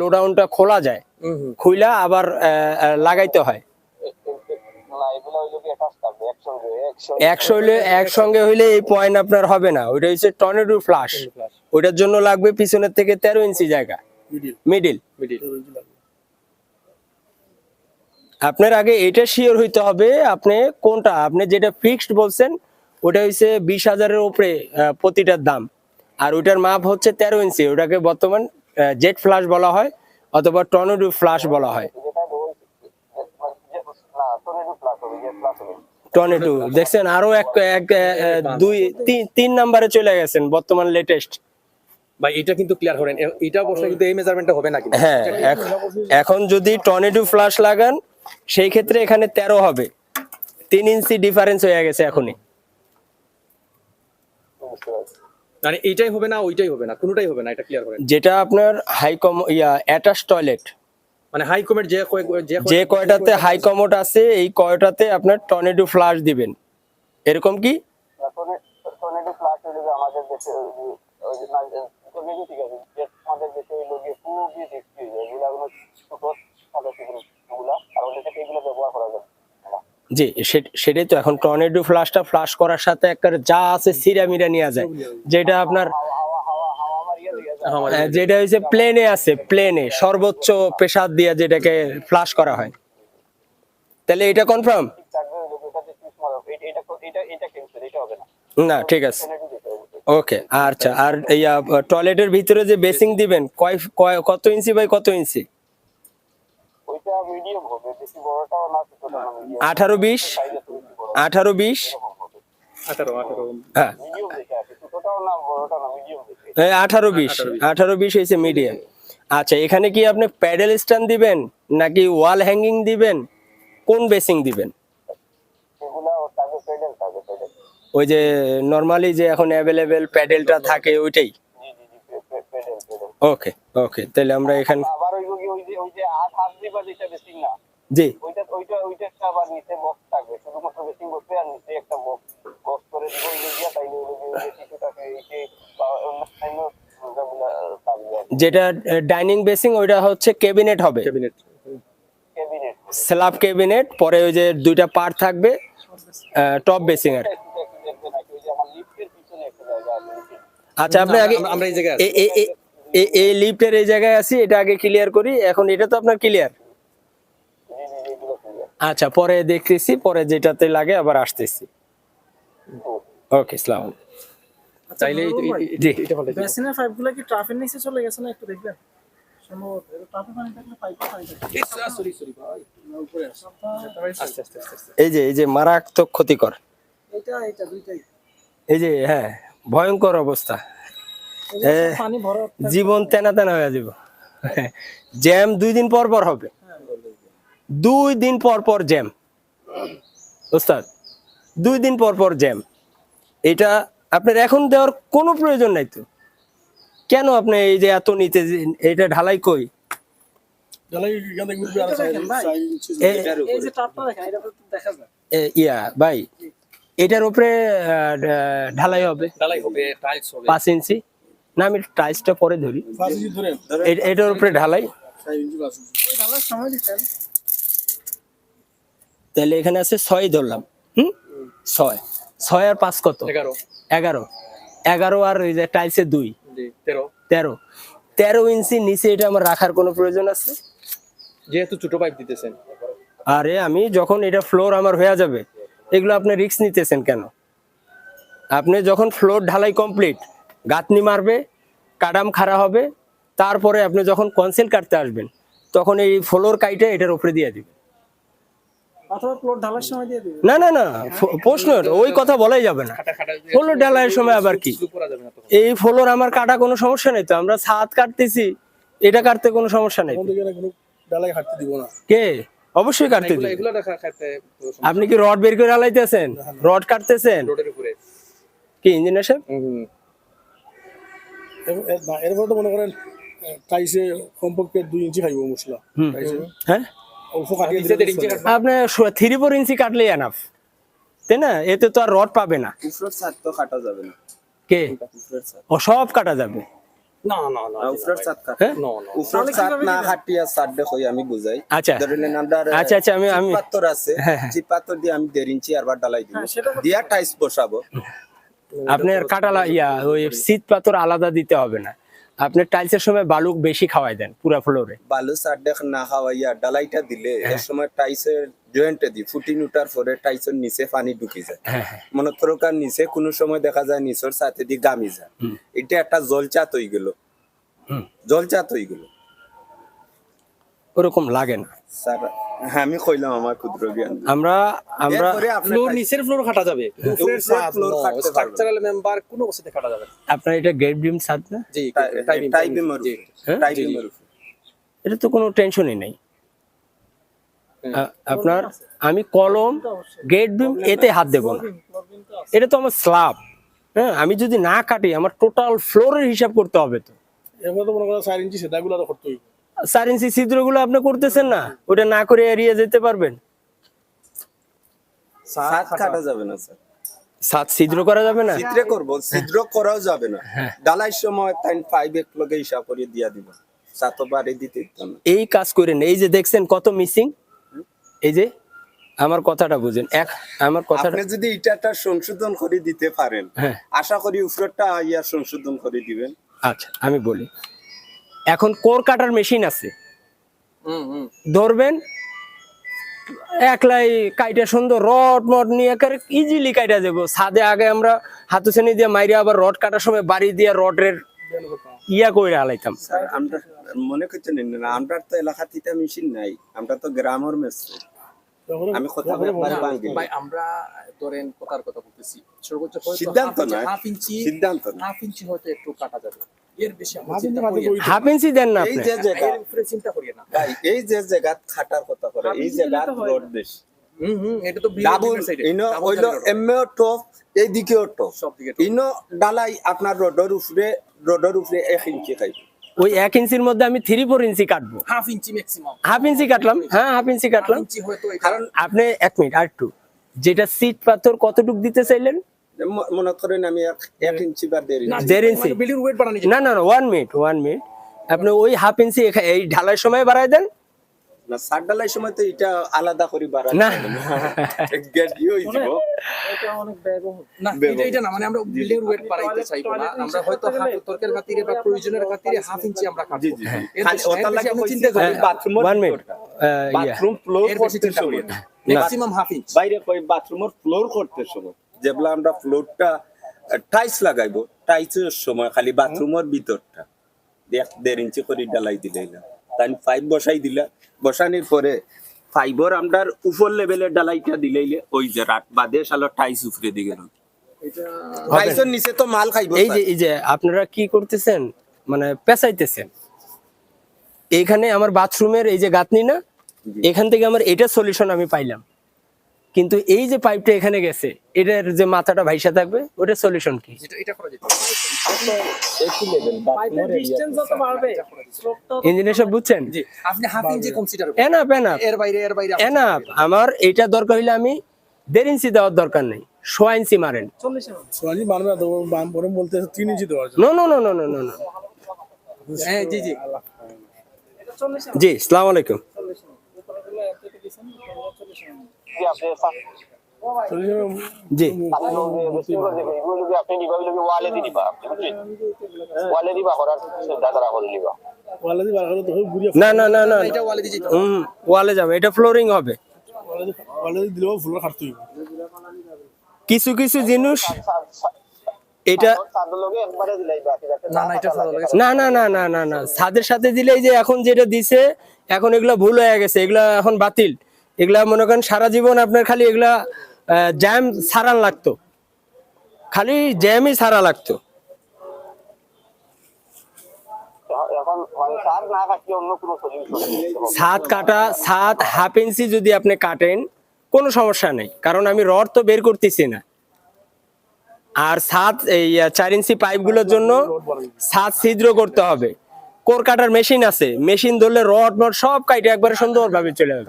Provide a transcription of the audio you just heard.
লোডাউনটা খোলা যায় খুইলা আবার লাগাইতে হয়। একশো হইলে একসঙ্গে হইলে এই পয়েন্ট আপনার হবে না। ওইটা হচ্ছে টর্নেডো ফ্লাশ ওইটার জন্য লাগবে পিছনের থেকে তেরো ইঞ্চি জায়গা। মিডিল মিডিল আপনার আগে এটা শিওর হইতে হবে আপনি কোনটা আপনি যেটা ফিক্সড বলছেন ওটা হচ্ছে বিশ হাজারের উপরে আহ, প্রতিটার দাম। আর ওইটার মাপ হচ্ছে তেরো ইঞ্চি। ওটাকে বর্তমান জেট ফ্লাশ বলা হয় অথবা টর্নেডো ফ্লাশ বলা হয়। টর্নেডো দেখছেন আরও এক এক দুই তিন- তিন নাম্বারে চলে গেছেন বর্তমান লেটেস্ট ভাই এটা কিন্তু ক্লিয়ার করেন এটা বসলে কিন্তু এই মেজারমেন্টটা হবে না কিন্তু। হ্যাঁ এখ- এখন যদি টর্নেডো ফ্লাশ লাগান সেই ক্ষেত্রে এখানে তেরো হবে। তিন ইঞ্চি ডিফারেন্স হয়ে গেছে এখনই। মানে এইটাই হবে না ওইটাই হবে না কোনোটাই হবে না এটা ক্লিয়ার করেন। যেটা আপনার হাই কম ইয়া অ্যাটাচ টয়লেট মানে হাই কমের যে যে কয়টাতে হাই কমোড আছে এই কয়টাতে আপনার টর্নেডো ফ্লাশ দিবেন। এরকম কি? টর্নেডো প্লাস হইল আমাদের দেশে যে- ওই যে না টর্নেডো ঠিক আছে আমাদের দেশে গিয়ে খুবই রিস্কি হয়ে যায় এগুলা কোনো ছোট সাদা সিগুলো এগুলা আর ওদের থেকে এগুলো ব্যবহার করা যায় না। জি সেটাই তো এখন টর্নেডো ফ্লাশটা ফ্লাশ করার সাথে একটা যা আছে সিরা মিরা নেওয়া যায় যেটা আপনার ইয়ে যেটা হচ্ছে প্লেনে আছে প্লেনে সর্বোচ্চ প্রেসার দিয়ে যেটাকে ফ্লাশ করা হয় তাহলে এটা কনফার্ম না ঠিক আছে ওকে আচ্ছা আর ইয়া টয়লেটের ভিতরে যে বেসিং দিবেন কয়- কত ইঞ্চি বাই কত ইঞ্চি ওইটা মিডিয়াম হবে বেশি বড়টাও না ছোটটাও না মিডিয়াম আঠারো বিশ বড় আঠারো বিশ। আঠারো হ্যাঁ। বিশ আঠারো বিশ। হয়েছে মিডিয়াম আচ্ছা এখানে কি আপনি প্যাডেল স্ট্যান্ড দিবেন নাকি ওয়াল হ্যাঙ্গিং দিবেন? কোন বেসিং দিবেন? ওই যে নর্মালি যে এখন অ্যাভেলেবেল প্যাডেলটা থাকে ওইটাই। ওকে ওকে তাহলে আমরা এখানে আবার ওই ওই ওই যে ওই যে আট হাত দিবা যেটা বেসিং না জি। ওইটা ওইটা ওইটা আবার নিচে বক্স থাকবে। শুধুমাত্র বেসিং বসবে আর নিচে একটা বক্স বক্স করে দিব ওই দিয়া তাইলে ওই যে ওই এই বা অন্য যেটা ডাইনিং বেসিং ওইটা হচ্ছে ক্যাবিনেট হবে। ক্যাবিনেট ক্যাবিনেট স্ল্যাব ক্যাবিনেট পরে ওই যে দুইটা পার্ট থাকবে টপ বেসিং আর একটু একটু দেখবে নাকি ওই যে আমার লিফটের পিছনে একটা জায়গা আছে। নিচে। আচ্ছা আপনি আগে আমরা- এই জায়গায় এই লিফটের এই জায়গায় আছি এটা আগে ক্লিয়ার করি। এখন এটা তো আপনার ক্লিয়ার জি জি জি এগুলো clear। আচ্ছা পরে দেখতেছি পরে যেটাতে লাগে আবার আসতেছি। ওকে ইসলাম চাইলে এই- জি। বেসিনের পাইপগুলো কি ট্রাফের নিচে চলে গেছে না একটু দেখবেন? সম্ভবত ট্রাফে পানি থাকলে পাইপে পানি থাকে উপরে আছে আস্তে আস্তে আস্তে আস্তে। এই যে এই যে মারাত্মক ক্ষতিকর। এটা এটা দুইটাই। এই যে হ্যাঁ ভয়ঙ্কর অবস্থা। এই যে এ, পানি ভরা জীবন তেনা তেনা হয়ে যাব। জ্যাম দুই দিন পর পর হবে। দুই দিন পর পর জ্যাম। ওস্তাদ দুই দিন পর পর জ্যাম। এটা আপনার এখন দেওয়ার কোনো প্রয়োজন নাই তো? কেন আপনি এই যে এত নিতে যে- এটা ঢালাই কই? ইয়া ভাই এটার উপরে ঢালাই হবে। ঢালাই হবে টাইলস হবে। পাঁচ ইঞ্চি। না আমি টাইলসটা পরে ধরি। এ- এটার উপরে ঢালাই। সময় তাহলে এখানে আছে ছয় ধরলাম। হুম? ছয়। ছয় আর পাঁচ কত? এগারো। এগারো। এগারো আর ওই যে টাইলসে দুই। তেরো। তেরো। তেরো ইঞ্চি নিচে এটা আমার রাখার কোনো প্রয়োজন আছে? যেহেতু ছোট পাইপ দিতেছেন। আরে আমি যখন এটা ফ্লোর আমার হয়ে যাবে এগুলো আপনি রিস্ক নিতেছেন কেন? আপনি যখন ফ্লোর ঢালাই কমপ্লিট গাঁথনি মারবে কাডাম খাড়া হবে তারপরে আপনি যখন কনসিল কাটতে আসবেন তখন এই ফ্লোর কাইটে এটার উপরে দিয়ে দিবেন অথবা প্লট ঢালার সময় দিয়ে দিবেন না না না প্রশ্ন ওই কথা বলাই যাবে না। খাটা খাটা ঢালাইয়ের সময় আবার কি? স্লুপ করা যাবে না তখন এই ফ্লোর আমার কাটা কোনো সমস্যা নেই তো আমরা ছাদ কাটতেছি এটা কাটতে কোনো সমস্যা নেই ডালাই হাঁটতে দিব না। কে? অবশ্যই কাটতে এগুলো দিবে। এগুলো দেখা খাতে আপনি কি রড বের করে আলাইতেছেন রড কাটতেছেন? কি ইঞ্জিনিয়ার সাহেব? হুম এরপরে তো মনে করেন টাইসে কমপক্ষে দুই ইঞ্চি খাইব মশলা। হ্যাঁ? অল্প কাটিয়ে নিচে দিলে দেড় ইঞ্চি চলে। কাটবে। আপনি থ্রি ফোর ইঞ্চি কাটলে এনাফ তাই না? এতে তো আর রড পাবে না। উপরের ছাদ তো কাটা যাবে না। কে? ও সব কাটা যাবে। না না না উফরার সাত কাট। হ্যাঁ? নো নো উফরার সাত না হাটিয়া সাত দেখো আমি বুঝাই। আচ্ছা। আচ্ছা, আচ্ছা, আমি- আমি- আছে। চিপ পাত্তর দিয়ে আমি দেড় ইঞ্চি আরবার ডালাই দিব। হ্যাঁ, সেটা তো- দিয়া টাইস বসাবো। আপনার কাটালা ইয়া ওই শীত পাথর আলাদা দিতে হবে না। আপনি টাইলসের সময় বালু বেশি খাওয়াই দেন পুরা ফ্লোরে বালু সার দেখ না খাওয়াইয়া ডালাইটা দিলে এর সময় টাইসের জয়েন্টে দি ফুটিন উঠার পরে টাইসের নিচে পানি ঢুকে যায়। হ্যাঁ হ্যাঁ। মনে করো কার নিচে কোনো সময় দেখা যায় নিচের সাথে দিয়ে গামি যায়। এটা একটা জলচাত হয়ে গেল। হুম। জলচাত হয়ে গেল। ওরকম লাগে না। স্যার হ্যাঁ আমি কইলাম আমার ক্ষুদ্র জ্ঞান আমরা আমরা আপনার ফ্লোর নিচের ফ্লোর কাটা যাবে। উপরের। স্ট্রাকচারাল মেম্বার কোনো অবস্থাতে কাটা যাবে আপনার এটা গেট ডিম ছাদ না? জি টাই- জি। হ্যাঁ? টাইবিমের উপরে। এটা তো কোনো টেনশনই নেই। আ- আপনার আমি কলম গেট বিম এতে হাত দেবো না। এটা তো আমার স্ল্যাব হ্যাঁ আমি যদি না কাটি আমার টোটাল ফ্লোরের হিসাব করতে হবে তো। এবার তো মনে চার ইঞ্চি সেটাগুলো তো করতে হইব। চার ইঞ্চি ছিদ্রগুলো আপনি করতেছেন না ওটা না করে এড়িয়ে যেতে পারবেন। সাত কাটা যাবে না স্যার। সাত ছিদ্র করা যাবে না? ছিদ্রে করব ছিদ্র করাও যাবে না। হ্যাঁ। ডালাই সময় তাই ফাইভ এক লগে হিসাব করে দিয়া দিব। সাত দিতে এই কাজ করেন এই যে দেখছেন কত মিসিং এই যে আমার কথাটা বুঝেন। এক আমার কথাটা আপনি যদি ইটাটা সংশোধন করে দিতে পারেন হ্যাঁ। আশা করি উপরটা আইয়া সংশোধন করে দিবেন। আচ্ছা আমি বলি। এখন কোর কাটার মেশিন আছে। ধরবেন একলাই কাইটা সুন্দর রড মড নিয়ে ইজিলি কাইটা দেবো। ছাদে আগে আমরা হাতুছানি দিয়ে মাইরে আবার রড কাটার সময় বাড়ি দিয়ে রডের ইয়া করে আমরা মনে করছেন না আমরা তো এলাকাতে মেশিন নাই আমরা তো গ্রামের মেশিন। আমি কথা বাঙ্গি ভাই আমরা ধরেন কথার কথা বলতেছি সর্বোচ্চ সিদ্ধান্ত নয়। half ইঞ্চি সিদ্ধান্ত না হাফ ইঞ্চি হয়তো একটু কাটা যাবে। এর বেশি হাফ ইঞ্চি দেন না আপনি। চিন্তা করি না। ভাই, এই যে জায়গা খাটার কথা এই জায়গা রোড আপনার রোডের উপরে রোডের উপরে এক ইঞ্চি খাই ওই এক ইঞ্চির মধ্যে আমি থ্রি ফোর ইঞ্চি কাটবো। Half inch maximum half inch কাটলাম। হ্যাঁ হাফ ইঞ্চি কাটলাম। কারণ আপনি এক মিনিট আর একটু। যেটা সিট পাথর কতটুক দিতে চাইলেন? মনে করেন আমি এক- ইঞ্চি বা দেড় ইঞ্চি। দেড় ইঞ্চি। বিল্ডিং ওয়েট বাড়ানো না না না ওয়ান মিনিট ওয়ান মিনিট আপনি ওই হাফ ইঞ্চি এই ঢালাই সময় বাড়াই দেন। না সার ডালাই সময় তো এটা আলাদা করে বাড়া না। গেট হয়ে যাব। এটা অনেক ব্যয়বহুল। না এটা এটা না মানে আমরা বিল্ডিং ওয়েট বাড়াইতে চাইব না। আমরা হয়তো হাফ তর্কের খাতিরে বা প্রয়োজনের খাতিরে হাফ ইঞ্চি আমরা কাটবো। জি জি। লাগে চিন্তা করি যে ওয়ান মিনিট। বাথরুম ফ্লোর করতে সময় ম্যাক্সিমাম হাফ ইঞ্চ বাইরে কই বাথরুমের ফ্লোর করতে সময় যেগুলা আমরা ফ্লোরটা টাইলস লাগাইবো। টাইলসের সময় খালি বাথরুমের ভিতরটা। দেখ দেড় ইঞ্চি করে ডালাই দিলে তাই পাইপ বসাই দিলা। বসানোর পরে ফাইবার আমরা উপর লেভেলের ডালাইটা দিলেইলে ওই যে রাত বাদে সালো টাইস উপরে দিকে টাইসের নিচে তো মাল খাইবো এই যে এই যে আপনারা কি করতেছেন? মানে পেঁচাইতেছেন। এইখানে আমার বাথরুমের এই যে গাঁথনি না এখান থেকে আমার এটা সলিউশন আমি পাইলাম। কিন্তু এই যে পাইপটা এখানে গেছে এটার যে মাথাটা ভাইসা থাকবে ওটার সলিউশন কি? এটা ইঞ্জিনিয়ার সব বুঝছেন? জি আপনি half inch consider enough enough এর বাইরে এর বাইরে আপনি- এনাফ আমার এইটা দরকার হইলে আমি দেড় ইঞ্চি দেওয়ার দরকার নেই। সোয়া ইঞ্চি মারেন। না হ্যাঁ জি জি। এটা সালাম আলাইকুম। জি। না না না না ওয়ালে যাবে। এটা ফ্লোরিং হবে কিছু কিছু জিনিস এটা দিলাই না না না না না না ছাদের সাথে দিলে এই যে এখন যেটা দিছে এখন এগুলা ভুল হয়ে গেছে। এগুলা এখন বাতিল। এগুলা মনে করেন সারা জীবন আপনার খালি এগুলা জ্যাম সারান লাগতো। খালি জ্যামই সারা লাগতো। এখন মানে ছাদ কাটা ছাদ হাফ ইঞ্চি যদি আপনি কাটেন কোনো সমস্যা নেই। কারণ আমি রড তো বের করতেছি না। আর ছাদ এই চার ইঞ্চি পাইপগুলোর জন্য ছাদ ছিদ্র করতে হবে। কোর কাটার মেশিন আছে। মেশিন ধরলে রড মড সব কাইটে একবারে সুন্দরভাবে চলে যাবে।